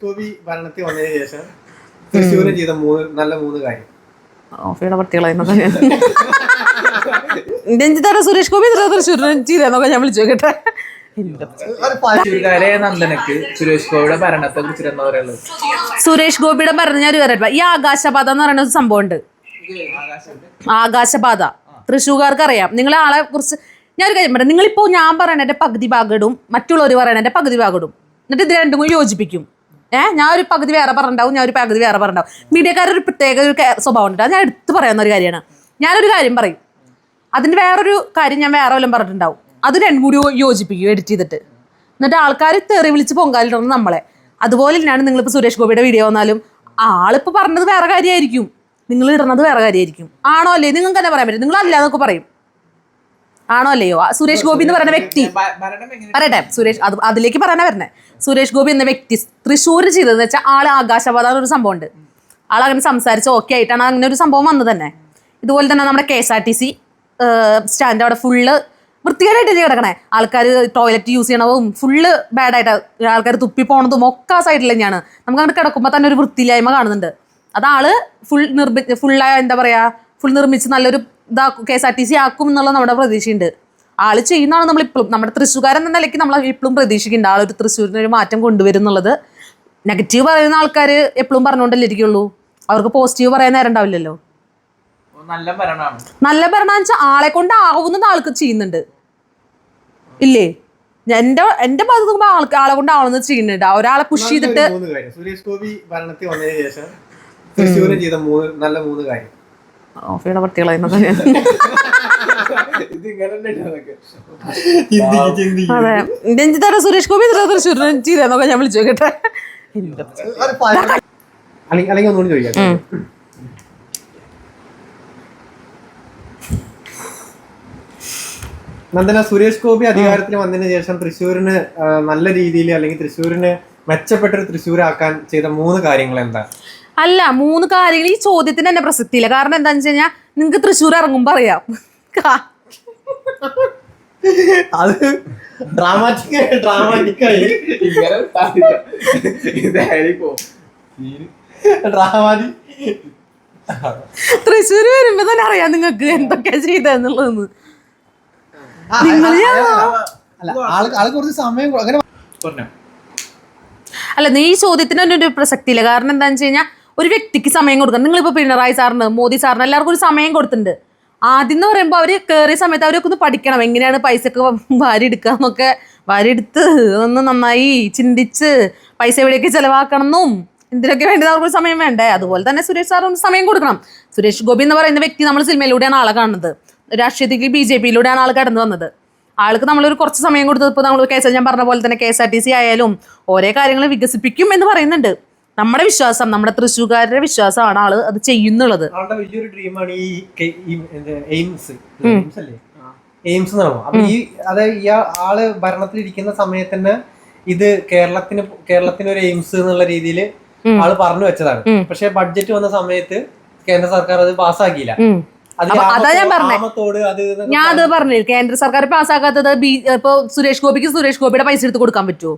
ഗോപി ഭരണത്തിൽ വന്നതിന് ശേഷം തൃശ്ശൂര് ചെയ്ത മൂന്ന് നല്ല മൂന്ന് കാര്യം. ഓഫിയുടെ പട്ടികളായിരുന്നു രഞ്ജിത്താര സുരേഷ് ഗോപി എന്തിനാ തൃശ്ശൂർ ചെയ്തെന്നൊക്കെ ഞാൻ വിളിച്ചു നോക്കട്ടെ. തൃശ്ശൂർക്കാരെ നന്ദനക്ക് സുരേഷ് ഗോപിയുടെ ഭരണത്തെ കുറിച്ച് എന്താ പറയുള്ളത് സുരേഷ് ഗോപിയുടെ പറഞ്ഞ ഞാൻ കാര്യം ഈ ആകാശപാത എന്ന് പറയുന്ന ഒരു സംഭവം ഉണ്ട്. ആകാശപാത. തൃശ്ശൂർക്കാർക്ക് അറിയാം നിങ്ങളെ ആളെ കുറിച്ച് ഞാൻ ഒരു കാര്യം പറയാം നിങ്ങളിപ്പോ ഞാൻ പറയണ എന്റെ പകുതി ഭാഗിടും മറ്റുള്ളവർ എന്റെ പകുതി ഭാഗിടും എന്നിട്ട് ഇത് രണ്ടും കൂടി യോജിപ്പിക്കും. ഏഹ് ഞാൻ ഒരു പകുതി വേറെ പറഞ്ഞിട്ടുണ്ടാവും ഞാൻ ഒരു പകുതി വേറെ പറഞ്ഞിട്ടുണ്ടാവും. മീഡിയക്കാരുടെ ഒരു പ്രത്യേക ഒരു സ്വഭാവം ഉണ്ട് ഞാൻ എടുത്തു പറയുന്ന ഒരു കാര്യമാണ്. ഞാനൊരു കാര്യം പറയും. അതിന്റെ വേറൊരു കാര്യം ഞാൻ വേറെ വല്ലതും പറഞ്ഞിട്ടുണ്ടാവും. അത് രണ്ടും കൂടി യോജിപ്പിക്കും എഡിറ്റ് ചെയ്തിട്ട്. എന്നിട്ട് ആൾക്കാർ തെറി വിളിച്ച് പൊങ്കാലിട്ടുണ്ട് നമ്മളെ. അതുപോലെ തന്നെയാണ് നിങ്ങളിപ്പോൾ സുരേഷ് ഗോപിയുടെ വീഡിയോ വന്നാലും ആളിപ്പോൾ പറഞ്ഞത് വേറെ കാര്യമായിരിക്കും. നിങ്ങൾ ഇടുന്നത് വേറെ കാര്യമായിരിക്കും. ആണോ അല്ലേ? നിങ്ങൾക്ക് തന്നെ പറയാൻ പറ്റും. നിങ്ങൾ അല്ലാന്നൊക്കെ പറയും. ആണോ അല്ലയോ? സുരേഷ് ഗോപി എന്ന് പറയുന്ന വ്യക്തി. പറയട്ടെ സുരേഷ് അത് അതിലേക്ക് പറയാനാ വരണേ. സുരേഷ് ഗോപി എന്ന വ്യക്തി തൃശ്ശൂർ ചെയ്തതെന്ന് വെച്ചാൽ ആൾ ആകാശവാദ ഒരു സംഭവം ഉണ്ട് ആൾ അങ്ങനെ സംസാരിച്ച് ഓക്കെ ആയിട്ടാണ് അങ്ങനെ ഒരു സംഭവം വന്നത് തന്നെ. ഇതുപോലെ തന്നെ നമ്മുടെ K S R T C stand അവിടെ ഫുള്ള് വൃത്തികേടായിട്ട് കിടക്കണേ. ആൾക്കാർ ടോയ്ലറ്റ് യൂസ് ചെയ്യണതും ഫുള്ള് ബാഡായിട്ട് ആൾക്കാർ തുപ്പി പോണതും ഒക്കെ ആ സൈഡിൽ തന്നെയാണ്. നമുക്ക് അങ്ങനെ കിടക്കുമ്പോൾ തന്നെ ഒരു വൃത്തിയില്ലായ്മ കാണുന്നുണ്ട്. അതാൾ ഫുൾ നിർമ്മി ഫുള്ളായ എന്താ പറയാ ഫുൾ നിർമ്മിച്ച് നല്ലൊരു ഇതാക്കും K S R T C ആക്കും എന്നുള്ള നമ്മുടെ പ്രതീക്ഷയുണ്ട്. ആൾ ചെയ്യുന്നതാണ് നമ്മൾ ഇപ്പോഴും നമ്മുടെ തൃശ്ശൂകാരൻ എന്ന നിലയ്ക്ക് നമ്മൾ ഇപ്പോഴും പ്രതീക്ഷിക്കുന്നുണ്ട്. ആളൊരു തൃശ്ശൂരിന് ഒരു മാറ്റം കൊണ്ടുവരും എന്നുള്ളത്. നെഗറ്റീവ് പറയുന്ന ആൾക്കാർ എപ്പോഴും പറഞ്ഞുകൊണ്ടല്ലേ ഇരിക്കുള്ളൂ. അവർക്ക് പോസിറ്റീവ് പറയാൻ നേരം ഉണ്ടാവില്ലല്ലോ. നല്ല ഭരണമാണ്. നല്ല ഭരണം വെച്ചാൽ ആളെ കൊണ്ട് ആവുന്നത് ആൾക്ക് ചെയ്യുന്നുണ്ട്. ഇല്ലേ? എന്റെ എന്റെ ഭാഗത്ത് നോക്കുമ്പോ ആൾക്ക് ആളെ കൊണ്ട് ആവുന്നത് ചെയ്യുന്നുണ്ട്. ഒരാളെ പുഷ് ചെയ്തിട്ട് സുരേഷ് ഗോപി ഭരണത്തിൽ വന്നതിന് ശേഷം തൃശ്ശൂര് ചെയ്ത മൂന്ന് നല്ല മൂന്ന് കാര്യം. ഓഫിയുടെ പട്ടികളായിരുന്നു. ചിന്തിക്ക്, ചിന്തിക്ക്. അതെ. രഞ്ജിത്താര സുരേഷ് ഗോപി തൃശ്ശൂർ? ചെയ്തെന്നൊക്കെ ഞാൻ വിളിച്ചു നോക്കട്ടെ. അല്ലെങ്കിൽ ഒന്നുകൂടി ചോദിക്കാം. നന്ദന സുരേഷ് ഗോപി അധികാരത്തിൽ വന്നതിന് ശേഷം തൃശ്ശൂരിന് നല്ല രീതിയിൽ അല്ലെങ്കിൽ തൃശ്ശൂരിന് മെച്ചപ്പെട്ടൊരു തൃശ്ശൂരാക്കാൻ ചെയ്ത മൂന്ന് കാര്യങ്ങൾ എന്താ അല്ല മൂന്ന് കാര്യങ്ങൾ ഈ ചോദ്യത്തിന് തന്നെ പ്രസക്തിയില്ല. കാരണം എന്താണെന്ന് വെച്ച് കഴിഞ്ഞാൽ നിങ്ങൾക്ക് തൃശ്ശൂർ ഇറങ്ങുമ്പോൾ അറിയാം. അത് ഡ്രാമാറ്റിക് ഡ്രാമാറ്റിക്കായി ഇങ്ങനെ ഇട്ടാ ഇതായിരിക്കും ഡ്രാമാറ്റിക് തൃശ്ശൂർ വരുമ്പോ തന്നെ അറിയാം നിങ്ങൾക്ക് എന്തൊക്കെ ചെയ്തെന്നുള്ളതെന്ന്. അല്ല നീ ഈ ചോദ്യത്തിന് തന്നെ ഒരു പ്രസക്തിയില്ല. കാരണം എന്താണെന്ന് വെച്ച് കഴിഞ്ഞാൽ ഒരു വ്യക്തിക്ക് സമയം കൊടുക്കണം. നിങ്ങളിപ്പോൾ പിണറായി സാറിന് മോദി സാറിന് എല്ലാവർക്കും ഒരു സമയം കൊടുത്തിട്ടുണ്ട്. ആദ്യം എന്ന് പറയുമ്പോൾ അവർ കയറിയ സമയത്ത് അവരൊക്കെ ഒന്ന് പഠിക്കണം. എങ്ങനെയാണ് പൈസ ഒക്കെ വാരി എടുക്കുക എന്നൊക്കെ. വാരി എടുത്ത് ഒന്ന് നന്നായി ചിന്തിച്ച് പൈസ എവിടെയൊക്കെ ചിലവാക്കണം എന്നും ഇതിനൊക്കെ വേണ്ടി അവർക്ക് സമയം വേണ്ടേ? അതുപോലെ തന്നെ സുരേഷ് ഒന്ന് സമയം കൊടുക്കണം. സുരേഷ് ഗോപി എന്ന് പറയുന്ന വ്യക്തി നമ്മൾ സിനിമയിലൂടെയാണ് ആളെ കാണുന്നത്. രാഷ്ട്രീയത്തിൽ ബി ജെ പിയിലൂടെയാണ് ആൾ കടന്നു വന്നത്. ആൾക്ക് നമ്മളൊരു കുറച്ച് സമയം കൊടുത്തപ്പോൾ നമ്മൾ കേസ് ഞാൻ പറഞ്ഞ പോലെ തന്നെ K S R T C ആയാലും ഓരോ കാര്യങ്ങൾ വികസിപ്പിക്കും എന്ന് പറയുന്നുണ്ട്. നമ്മുടെ വിശ്വാസം നമ്മുടെ തൃശ്ശൂർക്കാരുടെ വിശ്വാസമാണ് ആൾ അത് ചെയ്യുന്നുള്ളത്. ആളുടെ വലിയൊരു ഡ്രീമാണ് ഈ എയിംസ്. എയിംസ് അല്ലേ? എയിംസ് അപ്പൊ ഈ അത് ആൾ ഭരണത്തിലിരിക്കുന്ന സമയത്ത് തന്നെ ഇത് കേരളത്തിന് കേരളത്തിന് ഒരു എയിംസ് എന്നുള്ള രീതിയിൽ ആൾ പറഞ്ഞു വെച്ചതാണ്. പക്ഷെ ബഡ്ജറ്റ് വന്ന സമയത്ത് കേന്ദ്ര സർക്കാർ അത് പാസ്സാക്കിയില്ല. അത് ഞാൻ പറഞ്ഞത് ഞാൻ അത് പറഞ്ഞു കേന്ദ്ര സർക്കാർ പാസ്സാക്കാത്തത് ഇപ്പൊ സുരേഷ് ഗോപിക്ക് സുരേഷ് ഗോപിയുടെ പൈസ എടുത്ത് കൊടുക്കാൻ പറ്റുമോ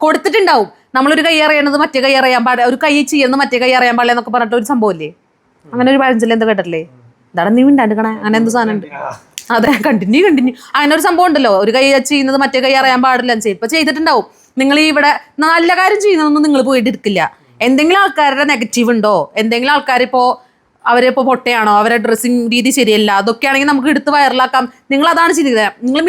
കൊടുത്തിട്ടുണ്ടാവും. നമ്മളൊരു കൈ അറിയണത് മറ്റേ കൈ അറിയാൻ പാടില്ല ഒരു കൈ ചെയ്യുന്നത് മറ്റേ കൈ അറിയാൻ പാടില്ല എന്നൊക്കെ പറഞ്ഞിട്ട് ഒരു സംഭവമില്ലേ? അങ്ങനെ ഒരു പഴഞ്ചൊല്ലി എന്താ കേട്ടില്ലേ ഇതാണ് നീ മിണ്ടാണ്ടിക്കണേ അങ്ങനെ എന്ത് സാധനം ഉണ്ട്? അതെ കണ്ടിന്യൂ കണ്ടിന്യൂ അങ്ങനെ ഒരു സംഭവം ഉണ്ടല്ലോ. ഒരു കൈ ചെയ്യുന്നത് മറ്റേ കൈ അറിയാൻ പാടില്ല എന്ന് ഇപ്പൊ ചെയ്തിട്ടുണ്ടാവും. നിങ്ങൾ ഇവിടെ നല്ല കാര്യം ചെയ്യുന്നതൊന്നും നിങ്ങൾ പോയിട്ട് എടുക്കില്ല. എന്തെങ്കിലും ആൾക്കാരുടെ നെഗറ്റീവ് ഉണ്ടോ? എന്തെങ്കിലും ആൾക്കാർ ഇപ്പോ അവരിപ്പോ പൊട്ടയാണോ? അവരുടെ ഡ്രസ്സിങ് രീതി ശരിയല്ല. അതൊക്കെ ആണെങ്കിൽ നമുക്ക് എടുത്ത് വൈറലാക്കാം നിങ്ങൾ അതാണ് ചിന്തിക്കുന്നത്. നിങ്ങൾ